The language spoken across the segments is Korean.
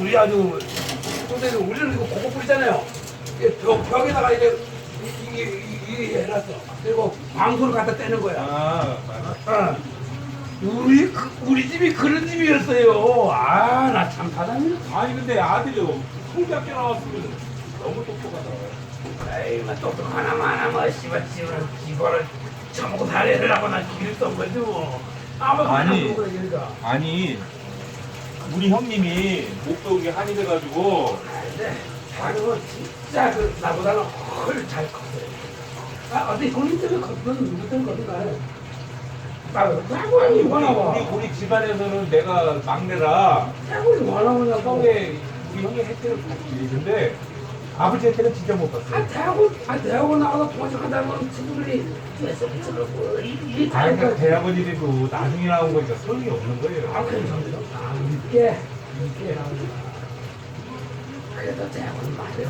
우리 아주 선생님 우리는 이거 고거 뿌리잖아요. 이게 벽, 벽에다가 이게 이- 이게 이게, 이게 해놨어. 그리고 방수를 갖다 떼는 거야. 아. 어. 우리 그- 우리 집이 그런 집이었어요. 아 나 참 사장님. 아니 근데 아들이 서울대학교 나왔으면 너무 똑똑하다. 에이 뭐 똑똑하나만 하면 씨발 집을 집어를 처먹고 살려고 난 길을 쏜 거지 뭐. 아무 아니. 그러니까. 아니 우리 형님이 목적이 한이 돼가지고 근데 자기는 진짜 그 나보다는 훨잘 컸어요. 아 어디 본인 때문에 컸든 누구 때문에 컸든 간에. 아, 짜고 아니 아니 우리 우리 우리 집안에서는 내가 막내라 짜고 뭐하나 보냐고. 형의 우리 형의 혜택을 받지. 근데 아버지 혜택은 진짜 못 봤어. 아 대학원 아 대학원 나가서 통역한다면 친구들이 그래서 그러고 이게 아, 그러니까 다니까 대학원이라도 나중에 나온 거니까 소용이 없는 거예요. 아 괜찮아요. 아 늦게 늦게. 그래도 대학원 맞아요.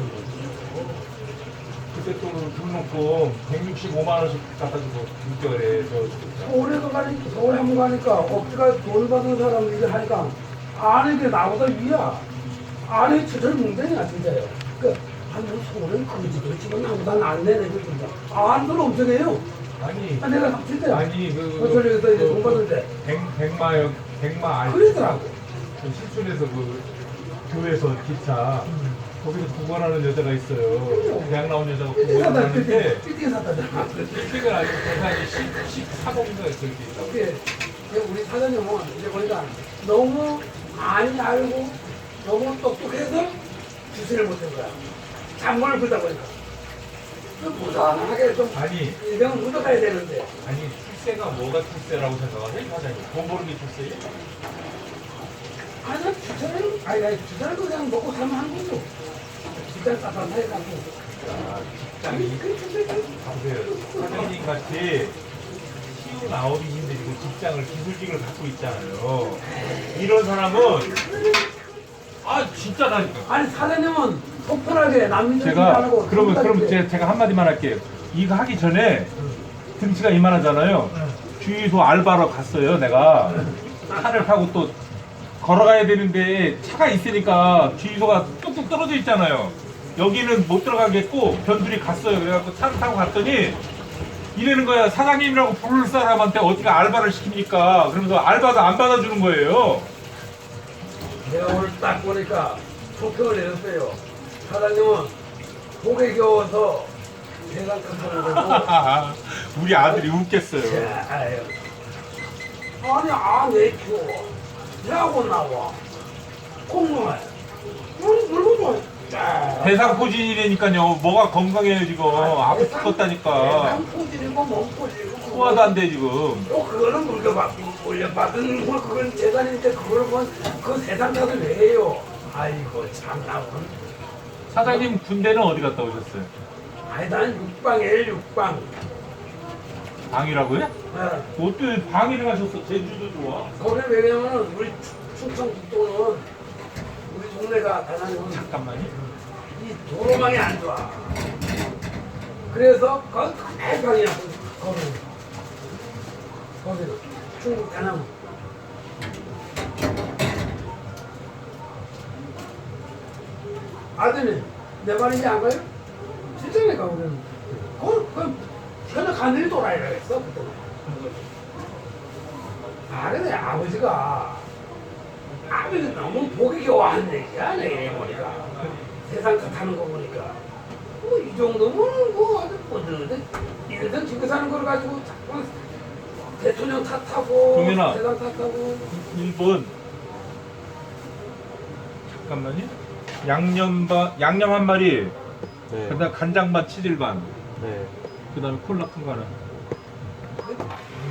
그때 또는 등록금 165만 원씩 갖다 주고 6개월에 저 진짜. 서울에서 가니까 서울에 한번 가니까 억지가 돈 받은 사람 일을 하니까 아는 게 나보다 위야. 아는 주절 뭉댕이야 진짜요. 그 아니 서울은 그지도 지금 나보다 낫네 내가 진짜. 안들 엄청 해요. 아니 아 내가 진짜. 아니 그 서울에서 이제 돈 받을 때백 백마역 백마 아니 그러더라고. 그 실순에서 그 교회에서 기차 거기서 구걸하는 여자가 있어요. 대학 나온 여자가 삐띠 사다 구걸하는데 삐띠 삐띠 사다잖아. 삐삐가 아니고 계산이 14봉인가 그렇게 있다고. 그게 우리 사장님은 이제 보니까 너무 많이 알고 너무 똑똑해서 주시를 못한 거야. 잔문을 풀다 보니까. 그 무난하게 좀 아니 일병은 묻어가야 되는데. 아니 출세가 뭐가 출세라고 생각하세요 사장님? 돈 버는 게 출세예요? 아니, 난 주차를, 아니, 아니, 주차를 그냥 먹고 살면 하는 거죠. 주차를 따뜻한 사이 갖고. 아. 보세요. 사장님 같이 시우 나오기 힘들고 직장을 기술직을 갖고 있잖아요. 이런 사람은 아 진짜 나니까. 아니, 사장님은 속편하게 남들 제가 그러면 그럼 제, 제가 한마디만 할게요. 이거 하기 전에 등치가 이만하잖아요. 주유소 알바로 갔어요. 내가 차를 타고 또 걸어가야 되는데 차가 있으니까 주유소가 뚝뚝 떨어져 있잖아요. 여기는 못 들어가겠고 변두리 갔어요. 그래갖고 차를 타고 갔더니 이래는 거야. 사장님이라고 부를 사람한테 어디가 알바를 시킵니까? 그러면서 알바도 안 받아주는 거예요. 내가 오늘 딱 보니까 속편을 내렸어요. 사장님은 목에 겨워서 세상 큰소리 되고. 우리 아들이 웃겠어요. 아니, 아, 내 키워. 대학원 나와. 공무원. 우리 물고 좋아. 자. 대상 포진이라니까요. 뭐가 건강해요 지금. 아프 대상- 죽겠다니까. 대상포질이고 몸포질이고. 소화도 안 돼 지금. 또 그거는 물려받고 물려받은 거 그건 재산인데 그걸 뭐그 세상 탓을 왜 해요? 아이고 참나 군. 사장님 군대는 어디 갔다 오셨어요? 아니 난 육방에 육방. 방이라고요? 어. 어때 방위를 가셨어? 제주도 좋아. 거기 왜냐면은 우리 충청 북도는 우리 동네가 다나는 잠깐만요. 이 도로망이 안 좋아. 그래서 거기 해방이야 거기. 거기는 충북 다남. 아드님 내 말인지 안 가요? 진짜니까 우리는. 그, 그 현역 하늘이 돌아야 했어 그때. 아 근데 아버지가 아버지 너무 보기 겨워한 얘기야 내가 보니까 세상 탓하는 거 보니까 뭐 이 정도면 뭐 아주 뭐든 일등 집에 사는 걸 가지고 자꾸 대통령 탓하고 동민아. 세상 탓하고 1번. 잠깐만요. 양념 반 양념 한 마리. 네. 그다음 간장 반 치질 반. 네. 그 다음에 콜라 큰거 하나.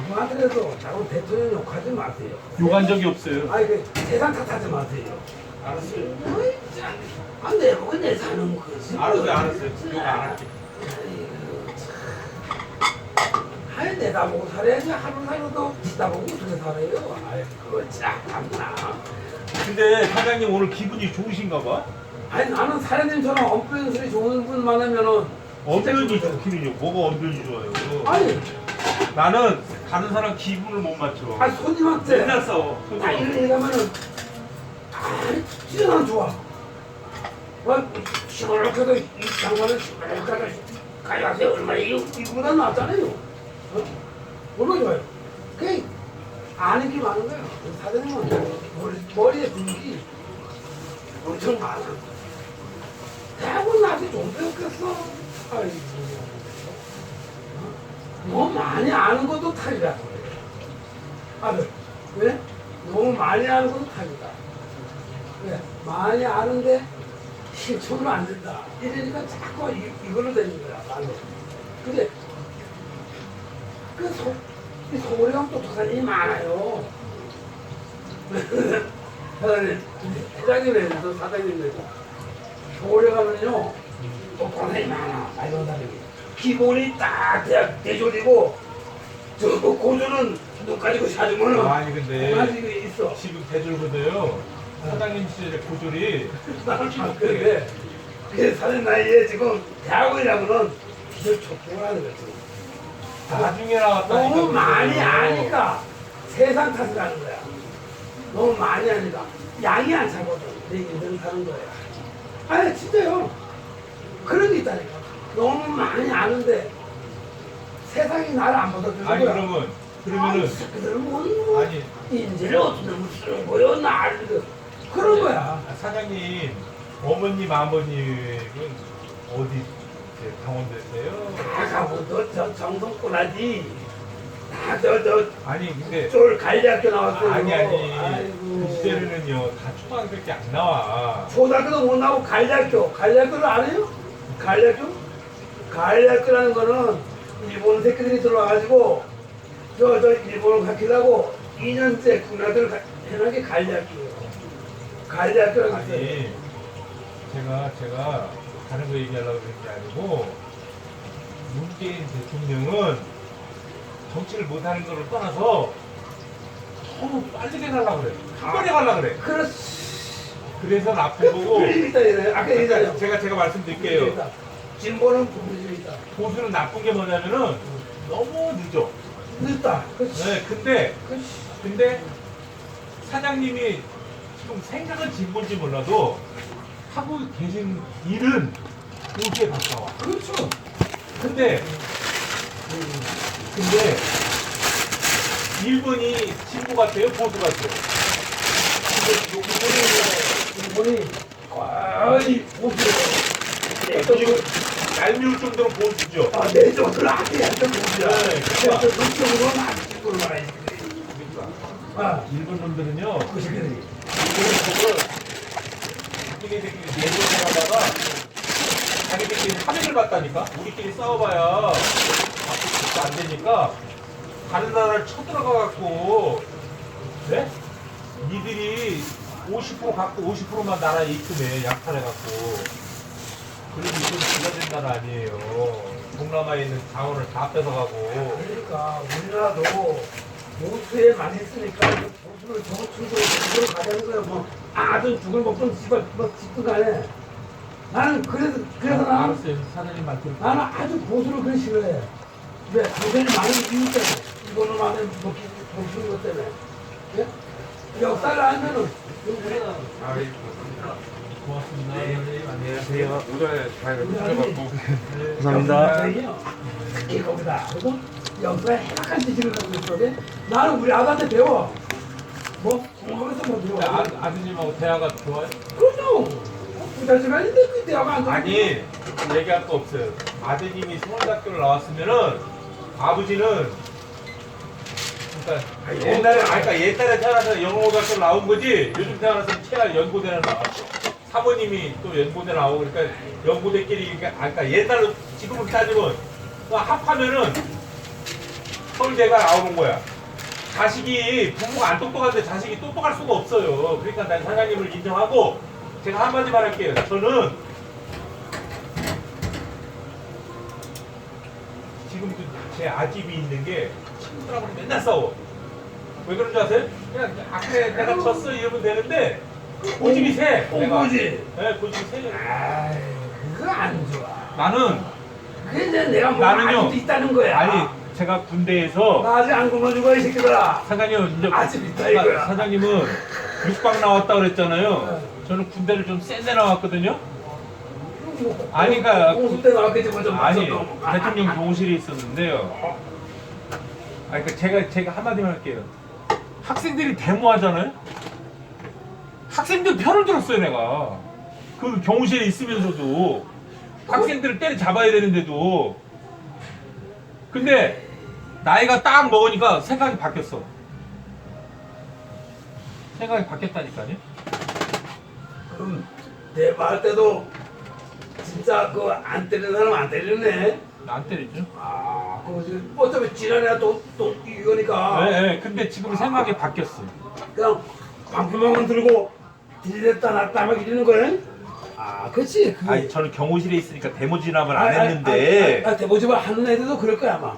누구한테라도 자꾸 대통령 욕하지 마세요 욕한 적이 없어요. 아니 그 세상 탓하지 마세요 알았어요. 어이, 참. 아 내가 왜내 사는 거지 알았어요, 알았어요. 욕 안 할게. 아이고, 참. 아이 내다 보고 살아야지 하루 살아도 지다 보고 어떻게 살아요 아이고 참나 근데 사장님 오늘 기분이 좋으신가 봐. 아니 나는 사장님처럼 언변술이 좋은 분 만나면은 좋아. 좋기는요. 뭐가 언변이 좋아요? 아니 나는 다른 사람 기분을 못 맞춰. 아 손님한테 맨날 싸워. 아 이런 얘기하면은 아이 진짜 난 좋아. 와, 시골로서도 이 장관은 시골로서도 가야세요. 얼마나 이거 이거보다 낫잖아요. 어? 얼마나 좋아요. 그게 아는 게 많은 거야. 사장님은 머리, 머리에 둥기 엄청 많아. 대학원 나한테 좀 배웠겠어. 너무 많이 아는 것도 탈이라 그래. 아들, 왜? 너무 많이 아는 것도 탈이다. 왜? 많이 아는데 실천을 안 된다. 이러니까 자꾸 이, 이걸로 되는 거야, 말로. 근데 그 소, 이 소리가 똑똑한 일이 많아요. 사장님, 회장님에서 사장님에서 서울에 가면요, 똑똑한 일이 많아, 말도 사람이. 기본이 딱 대학 대졸이고, 저 고졸은 눈 가지고 찾으면은 아니 근데 가지고 있어. 지금 대졸보다요 사장님 시절에 고졸이 아, 그래. 그 사는 나이에 지금 대학원이라고는 기절 촉구를 하는 거지. 나중에 나왔다니까 너무 많이 그거요. 아니까 세상 탓을 하는 거야. 너무 많이 아니까 양이 안 차거든. 내 인생 사는 거야. 아니 진짜요. 그런 게 있다니까. 너무 많이 아는데 세상이 나를 안 받아주는 아니 거야. 그러면 그러면은 그들은 뭐 아니 인재를 놈을 쓰는 거요 나를 그- 그런 거야. 아, 사장님 어머님 아버님은 어디 이제 강원도세요? 다 가고 너저 정성꾸라지. 다저저 아니 근데 쫄 관리학교 나왔어요. 아니 아니. 그 시절에는요 다 초등학교밖에 안 나와. 초등학교도 못 나오고 관리학교. 관리학교를 알아요? 관리학교? 관리학교라는 거는 일본 새끼들이 들어와가지고 저 저 일본을 가르치려고 2년째 군화들 해놓은 게게 있어요. 아니 제가 제가 다른 거 얘기하려고 그런 게 아니고 문재인 대통령은 정치를 못하는 거를 떠나서 너무 빨리 가려고 그래. 한 번에 가려고 그래. 그렇지. 그래서 나쁜 그 거고 부풀림이다 이래. 아까 얘기했잖아요. 제가 제가 말씀드릴게요. 진보는 부풀림이다. 보수는 나쁜 게 뭐냐면은 너무 늦어. 늦다. 그렇지. 네, 근데 그렇지. 근데 사장님이 지금 생각은 진본지 몰라도 하고 계신 일은 보수에 가까워. 그렇죠. 근데 근데 일본이 진보 같아요, 보수 같아요. 근데 일본이 거의 보수예요. 지금 얄미울 정도로 보수죠. 아, 내 쪽으로 아주 약간 보수야. 네, 그래서 그쪽으로는 아주 쪽으로 말아야지. 아, 일본 놈들은요, 그 새끼들이. 일본을 자기네들끼리 내전을 하다가 자기들끼리 합의를 봤다니까? 우리끼리 싸워봐야 안 되니까 다른 나라를 쳐들어가갖고 네? 니들이 50% 갖고 50%만 나라에 입금해 약탈해갖고 그래도 이건 지가 된 나라 아니에요 동남아에 있는 자원을 다 뺏어가고 그러니까 우리나라도 보수에 많이 했으니까 보수를 정치적으로 그걸 가자는 거야. 뭐 아든 죽을 먹든 집을 뭐 집든 간에 나는 그래서 그래서 나는 알았어요 사장님 말 들을게요 나는 아주 보수를 그리 싫어해. 왜? 고생이 많은 이유 때문에. 이거는 만에 먹기, 먹히는 것 때문에. 예? 역사를 알면은, 고맙습니다 네. 안녕하세요 오늘 잘 감사합니다. 특히 거기다. 그래서 역사에 해박한 지식을 가지고 있거든. 나는 우리 아들한테 배워. 뭐, 공부해서 뭐 배워. 아, 아드님하고 대화가 좋아요? 그럼요. 부자 집안인데 그 대화가 안 돼. 아니 얘기할 거 없어요 아드님이 서울대학교를 나왔으면은 아버지는 그러니까 옛날에 어, 아까 그러니까 옛날에 태어나서 영어고등학교 나온 거지? 요즘 태어나서 태아 연고대는 나왔어. 사모님이 또 연고대 나오고 그러니까 연고대끼리 그러니까 아까 옛날로 지금으로 따지면 그 합하면은 서울대가 나오는 거야. 자식이 부모가 안 똑똑한데 자식이 똑똑할 수가 없어요. 그러니까 난 사장님을 인정하고 제가 한마디만 할게요. 저는 지금도 제 아집이 있는 게 친구들하고 맨날 싸워. 왜 그런 줄 아세요? 그냥 아 그래 내가 졌어 이러면 되는데 고집이 세. 내가. 공부지. 네 고집이 세. 아이, 그거 안 좋아. 나는 그게 내가 뭐 나는요. 아직도 있다는 거야. 아니 제가 군대에서 나 아직 안 굶어주고 이 새끼들아. 사장님 이제 아직 있다, 이거야. 사장님은 육박 나왔다 그랬잖아요. 저는 군대를 좀 센데 나왔거든요. 뭐, 아니, 그러니까 공수 때 나왔겠지 뭐좀 아니 대통령 교무실에 있었는데요. 아니 그 제가 제가 한마디만 할게요. 학생들이 데모하잖아요. 학생들 편을 들었어요 내가. 그 교무실에 있으면서도 학생들을 때려 잡아야 되는데도. 근데 나이가 딱 먹으니까 생각이 바뀌었어. 생각이 바뀌었다니까요. 그럼 대화할 때도 진짜 그 안 때리는 사람 안 때리네. 안 때리죠. 아, 그거 지금 어차피 지난해 또또 이거니까 네, 네, 근데 지금 생각이 바뀌었어. 그냥 방패망만 들고 들이댔다 놨다 막 이러는 거야? 아, 그렇지. 그 아니 저는 경호실에 있으니까 데모 진압을 안 했는데 아, 아, 대보집을 하는 애들도 그럴 거야 아마.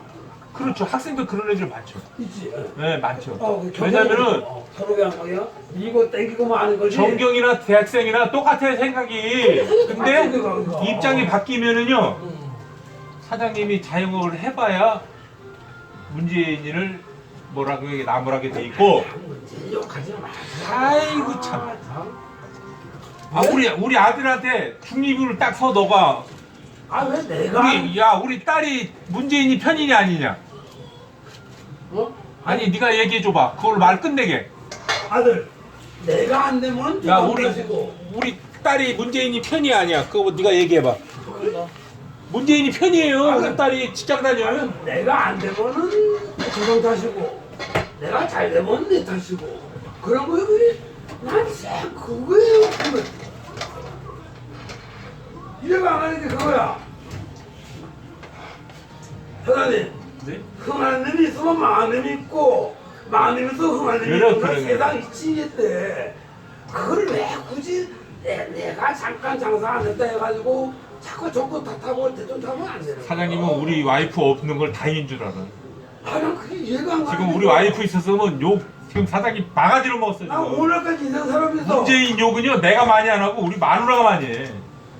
그렇죠 학생들 그런 애들 많죠 있지. 네 많죠 어, 그 왜냐면은 어, 서로 그냥 뭐야? 이거 땡기고 뭐 하는 거지. 전경이나 대학생이나 똑같아 생각이 근데 그거. 입장이 바뀌면은요 음. 사장님이 자영업을 해봐야 문재인을 뭐라고 이게 나무라게 돼 있고 욕하지 마. 아이고, 참. 아, 우리 우리 아들한테 중립을 딱 서 너가 아, 왜 내가? 우리 야 우리 딸이 문재인이 편이냐 아니냐 어? 아니 네가 얘기해 줘봐 그걸 말 끝내게 아들, 내가 안 되면 야 우리 것이고. 우리 딸이 문재인이 편이 아니야. 그거 네가 얘기해 봐. 문재인이 편이에요. 아, 우리 딸이 직장 다녀요. 내가 안 되면은 조정 탓이고 내가 잘 되면 내 탓이고 그런 거에 그게 난쎄 그거예요 그거 이래가 안 하는 게 그거야 사장님 네? 흥하는 놈이 있으면 놈이 있고 놈이 있으면 흥하는 놈이 그래, 있고 그래, 그래. 세상 이 치겠대 그걸 왜 굳이 내, 내가 잠깐 장사 안 했다 해가지고 자꾸 조건 탓하고 대존 탓하면 안 되는 사장님은. 우리 와이프 없는 걸 다행인 줄 알아. 아, 난 그게 이해가 안 가. 지금 우리 와이프 있었으면 욕 지금 사장님 바가지로 먹었어 나 지금. 오늘까지 인생 살아면서 문재인 욕은요 내가 많이 안 하고 우리 마누라가 많이 해.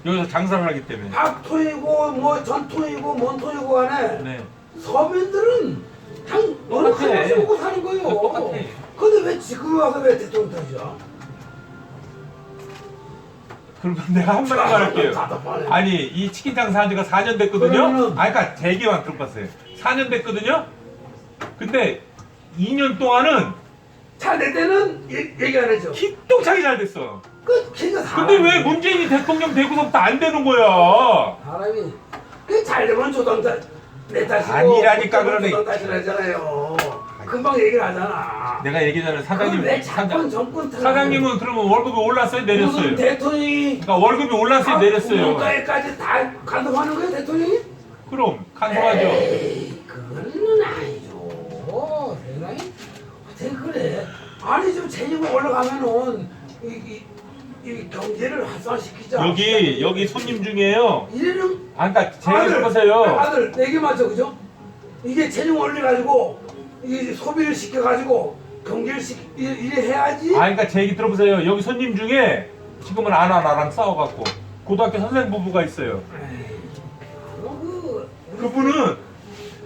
여기서 장사를 하기 때문에. 박토이고 뭐 전토이고 뭔토이고 간에 네. 서민들은 그냥 너무 똑같아. 먹고 사는 거예요. 똑같아. 근데 왜 지금 와서 왜 대통령 탓이야? 그러면 내가 한 마디만 할게요. 답답하네. 아니 이 치킨 장사한 지가 4년 됐거든요. 그러면은- 아니 그러니까 제 얘기만 들어봤어요. 4년 됐거든요. 근데 2년 동안은 자내 때는 얘- 얘기 안 해줘. 기똥차게 잘 됐어. 그 걔가 근데 사람이- 왜 문재인이 대통령 되고서부터 안 되는 거야? 사람이 그잘 되면 탓, 내 탓이고 아니라니까 그러네. 탓이라잖아요. 금방 얘기를 하잖아. 내가 얘기잖아요. 그걸 사장님, 왜 자꾸 사장, 정권 탓을 사장님은 그러면 월급이 올랐어요, 무슨 내렸어요? 대통령이 그러니까 월급이 올랐어요, 내렸어요? 국가에까지 다 간섭하는 거야 대통령이? 그럼 간소하죠. 에이, 그거는 아니죠. 세상에 어떻게 그래? 아니 지금 재정이 올라가면은 이, 이, 이 경제를 활성화시키자. 여기 여기 손님 중에요. 이래는 아, 그러니까 제 얘기 들어보세요. 아들 내게 맞죠, 그죠? 이게 재정 올려가지고 이게 소비를 시켜가지고 경제를 시 이래, 이래 해야지. 아, 그러니까 제 얘기 들어보세요. 여기 손님 중에 지금은 아나 나랑 싸워갖고 고등학교 선생 부부가 있어요. 그, 그분은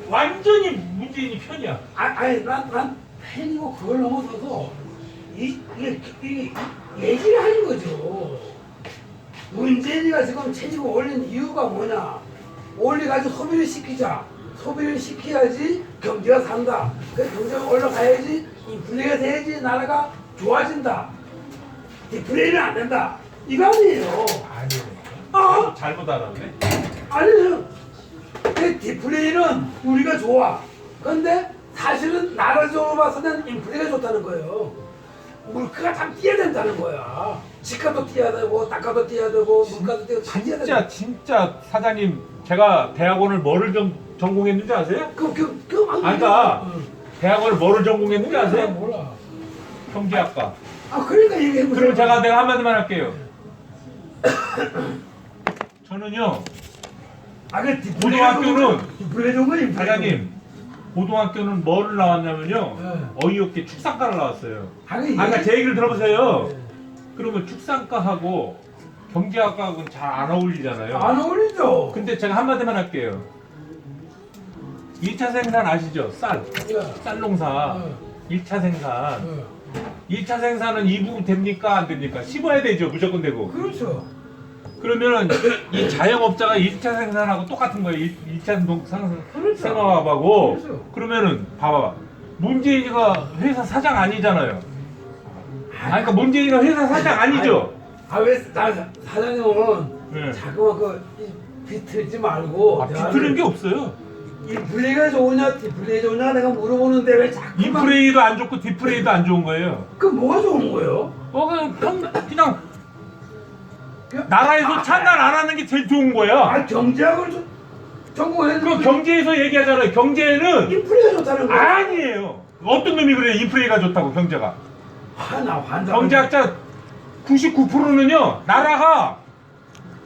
완전히 문재인이 편이야. 아, 아니 난, 난 팬이고 그걸 넘어서서 이, 이, 이, 이 얘기를 하는 거죠. 문재인이가 지금 체집을 올린 이유가 뭐냐? 올려가지고 소비를 시키자. 소비를 시켜야지 경제가 산다. 그 경제가 올라가야지 이 분해가 돼야지 나라가 좋아진다. 디플레이는 안 된다. 이거 아니에요. 아니에요. 어? 잘못 알았네. 아니요. 그 디플레이는 우리가 좋아. 근데 사실은 나라적으로 봐서는 인플레가 좋다는 거예요. 물가가 참 뛰어야 된다는 거야. 집가도 뛰어야 되고, 땅가도 뛰어야 되고, 물가도 뛰어야 다 뛰어야 진짜 된다. 진짜 사장님 제가 대학원을 뭐를 좀 전공했는지 아세요? 그, 그, 그, 안 아니, 그러니까 응. 대학원을 뭐를 전공했는지 몰라, 아세요? 몰라. 경제학과. 아, 그러니까 얘기해보세요. 그럼 제가 내가 한마디만 할게요. 저는요 아, 그 고등학교는 건 인플레이. 사장님 고등학교는 뭐를 나왔냐면요 네. 어이없게 축산과를 나왔어요. 아, 그 아, 그러니까 제 얘기를 들어보세요. 네. 그러면 축산과하고 경제학과하고는 잘 안 어울리잖아요. 안 어울리죠. 근데 제가 한마디만 할게요. 2차 생산 아시죠? 쌀. 예. 쌀 농사. 어. 1차 생산. 어. 1차 생산은 이 부분 됩니까 안 됩니까? 심어야 되죠 무조건 되고 그렇죠. 그러면은 이 자영업자가 1차 생산하고 똑같은 거예요 1, 차 생산 그렇죠. 생업하고 그렇죠. 그러면은 봐봐 문재인이가 회사 사장 아니잖아요 아 그러니까 문재인이가 회사 사장 아니죠 아왜 사장님은 네. 자꾸만 그 이- 비틀지 말고 아, 비틀는 게 없어요 이 플레이가 좋으냐 디플레이 좋으냐 내가 물어보는데 왜 자꾸만 인프레이도 안 좋고 디프레이도 안 좋은 거예요. 그 뭐가 좋은 거예요? 어 그냥 평- 그냥 나라에서 참관 안 하는 게 제일 좋은 거야. 아 경제학을 좀 전공했는데 그 경제에서 얘기하잖아요. 경제는 인플레이가 좋다는 거야 아니에요. 어떤 놈이 그래요? 인프레이가 좋다고 경제가. 하나 환자 경제학자 99%는요 나라가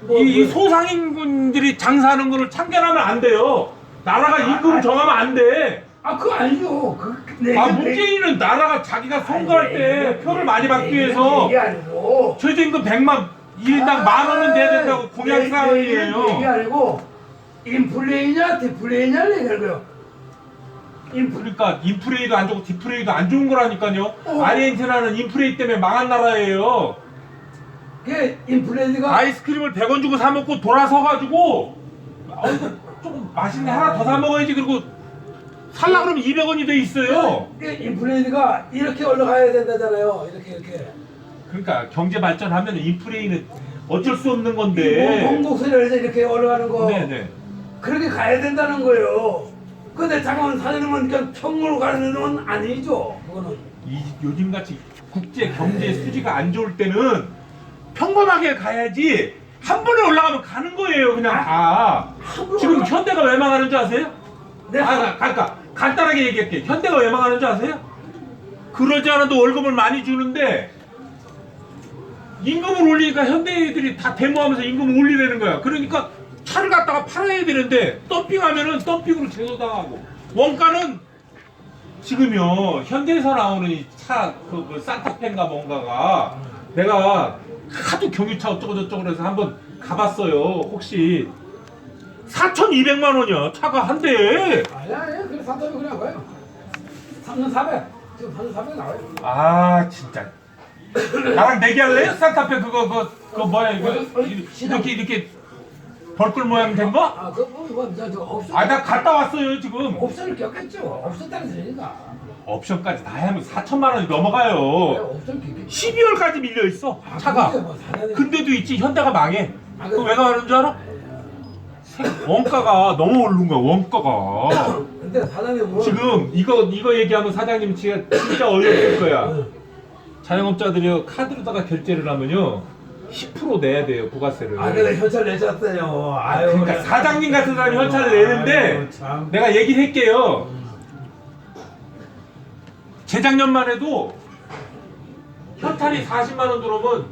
뭐, 이, 이 뭐. 소상인분들이 장사하는 거를 참견하면 안 돼요 나라가 아, 임금을 아. 정하면 안 돼. 아 그거 아니죠 그, 내아 문재인은 나라가 자기가 선거할 아니, 때 얘기- 표를 많이 받기 위해서 얘기 아니고. 최저임금 100만 1인당 만 원은 내야 된다고 공약 내- 내 얘기 사항이에요 아니고. 인플레이냐 디플레이냐를 얘기하는 거예요. 인플 그러니까 인프레이도 안 좋고 디프레이도 안 좋은 거라니까요. 어. 아르헨티나는 인프레이 때문에 망한 나라예요. 그게 인플레이가 아이스크림을 100원 주고 사 먹고 돌아서 가지고 맛있네. 하나 더 사 먹어야지. 그리고 살라 그러면 200원이 돼 있어요. 인플레이가 이렇게 올라가야 된다잖아요. 이렇게 이렇게. 그러니까 경제 발전하면 인프레이는 어쩔 수 없는 뭐 건데. 공동선에서 이렇게 올라가는 거 네네. 그렇게 가야 된다는 거예요. 근데 잠깐만 사장님은 그냥 평으로 가는 건 아니죠. 그거는. 이 요즘 같이 국제 경제 수지가 안 좋을 때는 평범하게 가야지 한 번에 올라가면 가는 거예요 그냥 다. 함부로 지금 현대가 왜 망하는 줄 아세요? 네. 아, 그러니까 간단하게 얘기할게. 현대가 왜 망하는 줄 아세요? 그러지 않아도 월급을 많이 주는데 임금을 올리니까 현대인들이 다 데모하면서 임금을 올리려는 거야. 그러니까 차를 갖다가 팔아야 되는데 덤핑하면은 덤핑으로 제소당하고 원가는 지금요 현대에서 나오는 이 차그 뭐 산타페인가 뭔가가 내가 하도 경유차 어쩌고 저쩌고 해서 한번 가봤어요. 혹시 4,200만 원이야. 차가 한 대에. 아니야 아니야. 그래 3,400 그냥 가요. 3,400 지금 3,400 나와요. 아 진짜. 나랑 내기할래요? 산타페 그거 그거 그거 뭐야 이거? 이렇게 이렇게 벌꿀 모양 된 거? 아 그거 뭐 이거 저, 저 없어 아 나 갔다 왔어요 지금. 옵션을 겪겠죠. 없었다는 소리니까 옵션까지 다 하면 4천만 원이 왜 넘어가요 옵션 겪겠지 12월까지 밀려 있어 아, 차가 근데 뭐 근데도 있지 현대가 망해 아, 그거 그- 왜 가는 줄 알아? 원가가 너무 오른 거야 원가가 근데 사장님은 지금 이거 이거 얘기하면 사장님 진짜 진짜 어이없을 거야 응. 자영업자들이 카드로다가 결제를 하면요 10% 내야 돼요 부가세를. 아 근데 현찰 내셨어요 아유 그러니까 그래. 사장님 같은 사람이 현찰을 내는데 아유, 참. 내가 얘기를 할게요. 재작년만 해도 현찰이 40만 원 들어오면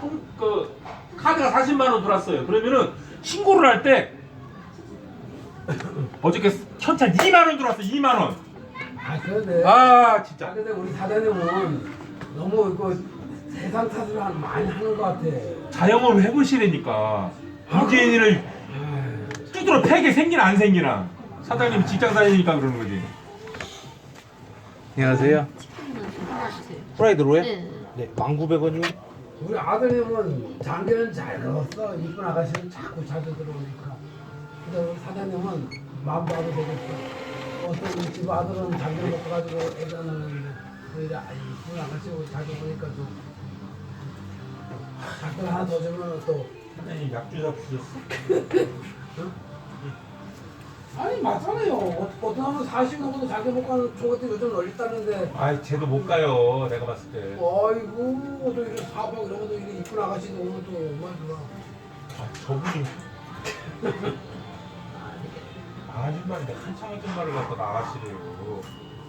통- 그 카드가 40만 원 들어왔어요. 그러면은 신고를 할 때 어저께 현찰 2만 원 들어왔어. 2만 원. 아 근데 아아 진짜. 근데 우리 사장님은 너무 이거 세상 탓을 한- 많이 하는 것 같아 자영업을 해보시라니까. 아유. 두드러 패게 생기나 안 생기나. 사장님 직장 다니니까 그러는 거지. 안녕하세요. 주세요. 프라이드로요? 네. 네, 19,000원이요. 우리 아드님은 장기는 잘 걸었어 이쁜 아가씨는 자꾸 자주 들어오니까 근데 우리 사장님은 마음 봐도 되겠어 어떤 우리 집 아들은 장기를 먹고 가지고 애가 나는데 그 아, 이쁜 아가씨 우리 자주 보니까 좀 작별 하나 더 주면 또 사장님 약주 잡수셨어? 아니 맞잖아요 어- 어떤 하면 40 넘어도 자기 먹고 가는 저것도 요즘 널렸다는데 아이 쟤도 못 가요. 내가 봤을 때. 아이고 또 이런 사박 이런 것도 이런 이쁜 아가씨도 오면 또 얼마나 아, 저분이 아줌마인데 한참 아줌마를 갖고 나가시래요.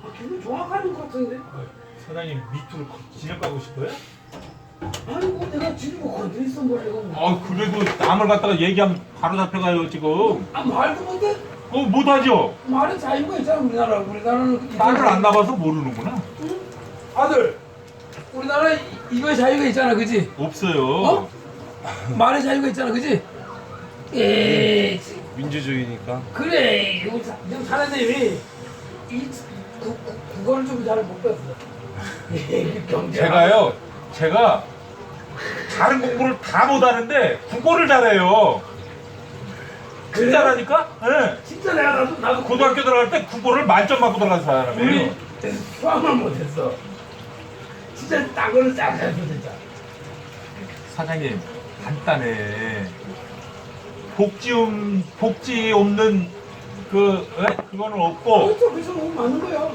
아, 기분 좋아가는 것 같은데 아, 사장님 밑으로 진흙 가고 싶어요? 아이고 내가 지금 뭐 건드렸어 뭘 내가 뭐. 아 그래도 남을 갖다가 얘기하면 바로 잡혀가요 지금. 아 말도 못해 어 못하죠. 말은 자유가 있잖아 우리나라 우리나라는 말을 안 나가서 모르는구나. 아들 우리나라 이- 이거에 자유가 있잖아 그지 없어요. 어? 말의 자유가 있잖아 그지 에 민주주의니까. 그래 이거 사- 지금 사장님이 이 구, 구, 그걸 좀 잘못 경제. 제가요, 제가 다른 공부를 다 못하는데 국어를 잘해요. 진짜라니까? 예. 진짜 내가 나도 나도 고등학교 들어갈 때 국어를 만점 맞고 들어간 사람이에요. 우리 수학을 못했어. 진짜 딴 거는 싹 했어 진짜. 사장님 간단해. 복지 음 복지 없는 그 에? 그거는 없고 그렇죠, 그렇죠, 너무 많은 거야.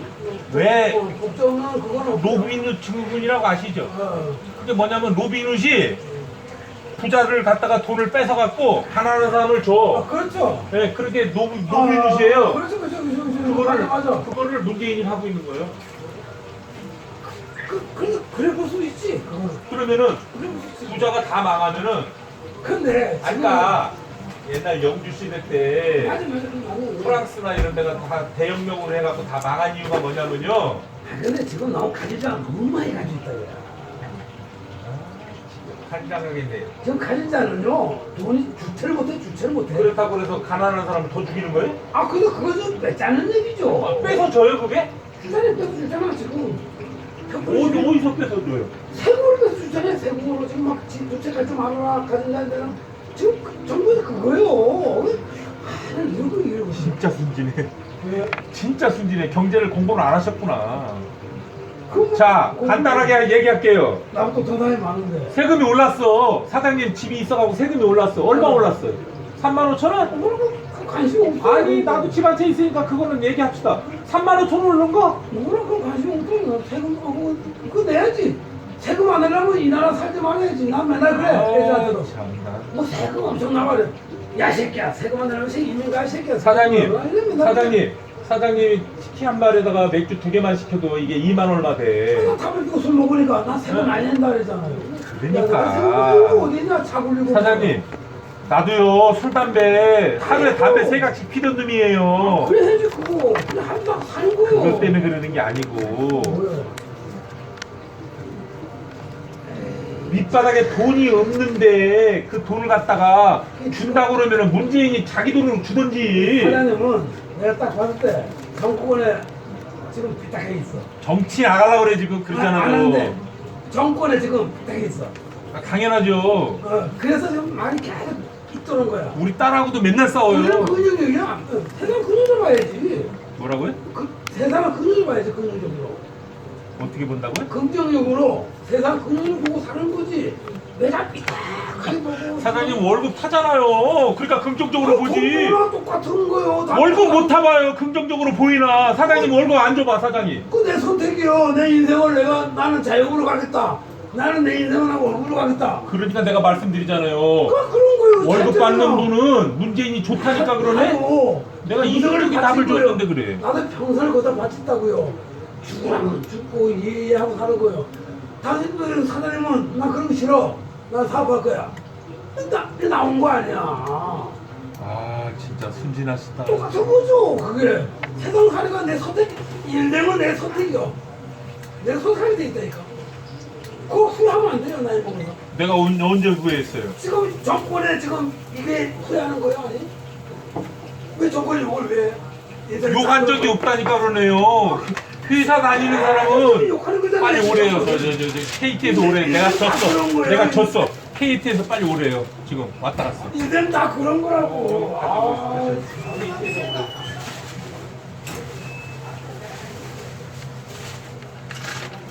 왜? 어, 걱정은 그건 없어. 로빈훗 증후군이라고 아시죠? 어, 그게 뭐냐면 로빈 훗이 부자를 갖다가 돈을 뺏어 갖고 가난한 사람을 아, 줘. 그렇죠. 네, 그렇게 노, 아, 노빈훗이에요. 그렇죠, 그렇죠, 그렇죠, 그렇죠. 그거를 맞아, 맞아. 그거를 문재인이 하고 있는 거예요. 그, 그래, 그래 볼 수 있지. 그거는. 그러면은 그래 볼 수 있지. 부자가 다 망하면은 근데 아까 옛날 영주 시대 때 맞아, 맞아, 맞아. 프랑스나 이런 데가 다 대혁명으로 해갖고 다 망한 이유가 뭐냐면요. 아, 근데 지금 너무 가지가 너무 많이 가지고 있다 그 래. 한장하겠네. 지금 가진 자는요 돈이 주체를 못해 주체를 못해. 그렇다고 그래서 가난한 사람을 더 죽이는 거예요? 아 근데 좀 뺏자는 얘기죠. 아, 뺏어 줘요 그게? 주사를 뺏어 주잖아 지금. 어디 어디서 뺏어 줘요? 세금을 뺏어 주잖아요 세금으로 지금 막 지- 주택가 좀 알아라 가진 자들은 지금 그, 다 그거예요. 아, 난 이러고 이러고. 진짜 순진해. 왜? 진짜 순진해. 경제를 공부를 안 하셨구나. 자 간단하게 얘기할게요. 나보다 더 나이 많은데. 세금이 올랐어. 사장님 집이 있어가지고 세금이 올랐어. 얼마 네. 올랐어요? 3만 5천 원? 뭐라고 그 관심 없어. 아니 나도 집 한 채 있으니까 그거는 얘기합시다. 3만 5천 원 오른 거? 뭐라고 관심 없어. 나 세금 하고 그거 내야지. 세금 안 내려면 이 나라 살지 말아야지. 난 맨날 그래. 회사들은. 아, 참나. 뭐 세금 엄청 나가래. 야 새끼야 세금 안 내려면 새 이민 가 새끼야. 사장님, 사장님, 사장님이 치킨 한 마리에다가 맥주 두 개만 시켜도 이게 2만 얼마 돼. 나 답을 끼고 술 먹으니까 나 세금 안 낸다 그랬잖아요. 그러니까. 야, 나 세금 굴리고 어디 있냐 차 굴리고. 사장님, 나도요 술 담배 하루에. 담배 세 각씩 피던 놈이에요. 그래 해지 그거. 그래 한방 거요. 그것 때문에 그러는 게 아니고 뭐야. 밑바닥에 돈이 없는데 그 돈을 갖다가 준다고 그러면은 문재인이 자기 돈으로 주던지 사장님은 내가 딱 봤을 때 정권에 지금 삐딱해 있어. 정치 나가려고 그래 지금 아는데 그러잖아요. 정권에 지금 삐딱해 있어. 아, 당연하죠. 어, 그래서 지금 말이 계속 있도는 거야. 우리 딸하고도 맨날 싸워요. 근육이야. 세상 근육을 봐야지. 뭐라고요? 그, 세상은 근육을 봐야지 근육적으로. 어떻게 본다고요? 긍정적으로 세상 근육을 보고 사는 거지. 내가 삐딱하게 보고. 사장님 월급 타잖아요. 그러니까 긍정적으로 보지. 그거랑 똑같은 거요. 다 월급 못 타봐요. 긍정적으로 보이나. 사장님 월급 안 줘봐 사장님. 그내 선택이요. 내 인생을 내가 나는 자유로 가겠다. 나는 내 인생을 하고 얼굴로 가겠다. 그러니까 내가 말씀드리잖아요. 그 그런 거요. 월급. 받는 분은 문재인이 좋다니까 그러네. 내가 이성적인 답을. 줬는데 그래. 나도 평생을 거기다 바쳤다고요. 죽으라면 죽고 이해하고 사는 거요. 당신들 사장님은 나 그런 거 싫어. 나 사업할 거야. 나, 이게 나온 거 아니야. 아 진짜 순진하시다. 똑같은 거죠. 그게 세상 살이가 내 선택, 일되면 내 선택이요. 내 선택이 돼 있다니까. 그거 후회하면 안 돼요, 나이 먹어서. 내가 언, 언제 후회했어요? 지금 정권에 지금 이게 후회하는 거예요, 아니? 왜 정권이 욕을 왜? 해? 얘들 욕한 적이 없다니까 그러네요. 회사 다니는 사람은. 빨리 오래요. 저, 저, 저, 저 KT에서 오래. 내가 졌어. 내가 졌어. KT에서 빨리 오래요. 지금 왔다 갔어. 이젠 다 그런 거라고. 아,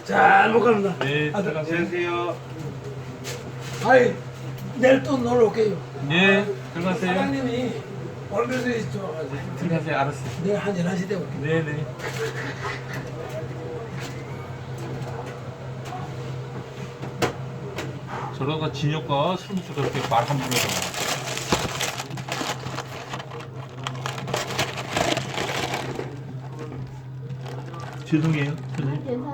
잘 먹갑니다. 네, 아, 들어가세요. 아이, 내일 또 놀러 올게요. 네, 들어가세요. 사장님이 월급이 좋아가지고 들어가세요. 알았어요. 내일 한 11시 때 올게요. 네, 네. 저러다 진혁과 술 먹고 저렇게 말 함부로 하잖아. 죄송해요. 선생님. 괜찮아.